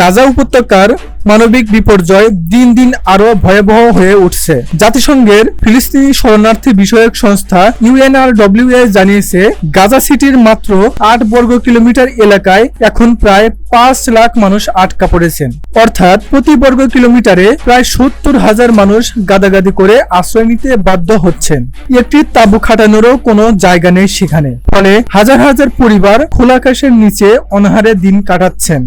গাজা উপত্যকার মানবিক বিপর্যয় দিন দিন আরও ভয়াবহ হয়ে উঠছে। জাতিসংঘের ফিলিস্তিনি শরণার্থী বিষয়ক সংস্থা ইউএনআরডব্লিউএ জানিয়েছে, গাজা সিটির মাত্র আট বর্গ কিলোমিটার এলাকায় এখন প্রায় পাঁচ লাখ মানুষ আটকা পড়েছেন। অর্থাৎ প্রতি বর্গ কিলোমিটারে প্রায় সত্তর হাজার মানুষ গাদাগাদি করে আশ্রয় নিতে বাধ্য হচ্ছেন। একটি তাঁবু খাটানোরও কোনো জায়গা নেই সেখানে। ফলে হাজার হাজার পরিবার খোলা আকাশের নিচে অনাহারে দিন কাটাচ্ছেন।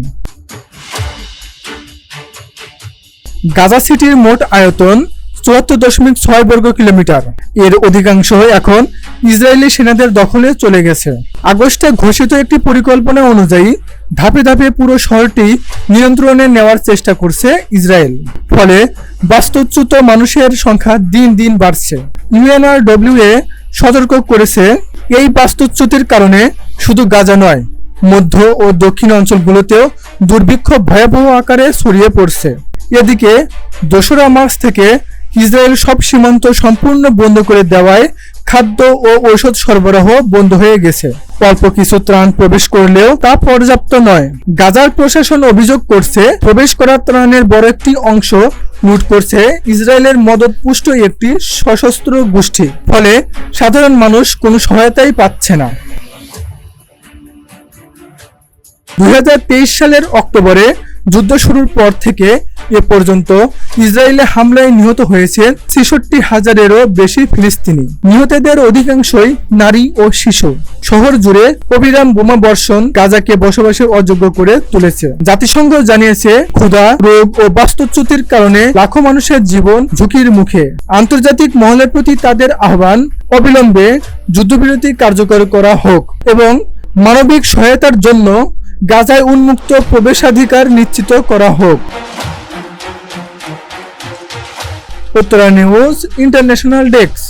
গাজা সিটির মোট আয়তন চুয়াত্তর দশমিক ছয় বর্গ কিলোমিটার। এর অধিকাংশ এখন ইসরায়েলি সেনাদের দখলে চলে গেছে। আগস্টে ঘোষিত একটি পরিকল্পনা অনুযায়ী ধাপে ধাপে পুরো শহরটি নিয়ন্ত্রণে নেওয়ার চেষ্টা করছে ইসরায়েল। ফলে বাস্তুচ্যুত মানুষের সংখ্যা দিন দিন বাড়ছে। ইউএনআরডব্লিউএ সতর্ক করেছে, এই বাস্তুচ্যুতির কারণে শুধু গাজা নয়, মধ্য ও দক্ষিণ অঞ্চলগুলোতেও দুর্ভিক্ষ ভয়াবহ আকারে ছড়িয়ে পড়ছে। এদিকে দোসরা মার্চ থেকে ইসরায়েল সব সীমান্ত সম্পূর্ণ বন্ধ করে দেওয়ায় খাদ্য ও ঔষধ সরবরাহ বন্ধ হয়ে গেছে। অল্প কিছু ত্রাণ প্রবেশ করলেও তা পর্যাপ্ত নয়। গাজার প্রশাসন অভিযোগ করছে, প্রবেশ করা ত্রাণের বড় একটি অংশ লুট করছে ইসরায়েলের মদতপুষ্ট একটি সশস্ত্র গোষ্ঠী। ফলে সাধারণ মানুষ কোনো সহায়তাই পাচ্ছে না। দু হাজার তেইশ সালের অক্টোবরে যুদ্ধ শুরুর পর থেকে এ পর্যন্ত ইসরায়েলে হামলায় নিহত হয়েছে ছেষট্টি হাজারেরও বেশি ফিলিস্তিনি। নিহতদের অধিকাংশই নারী ও শিশু। শহর জুড়ে অবিরাম বোমা বর্ষণ গাজাকে বসবাসের অযোগ্য করে তুলেছে। জাতিসংঘ জানিয়েছে, ক্ষুধা, রোগ ও বাস্তুচ্যুতির কারণে লাখো মানুষের জীবন ঝুঁকির মুখে। আন্তর্জাতিক মহলের প্রতি তাদের আহ্বান অবিলম্বে যুদ্ধবিরতি কার্যকর করা হোক এবং মানবিক সহায়তার জন্য গাজায় উন্মুক্ত প্রবেশাধিকার নিশ্চিত করা হোক। Uttara news international desk.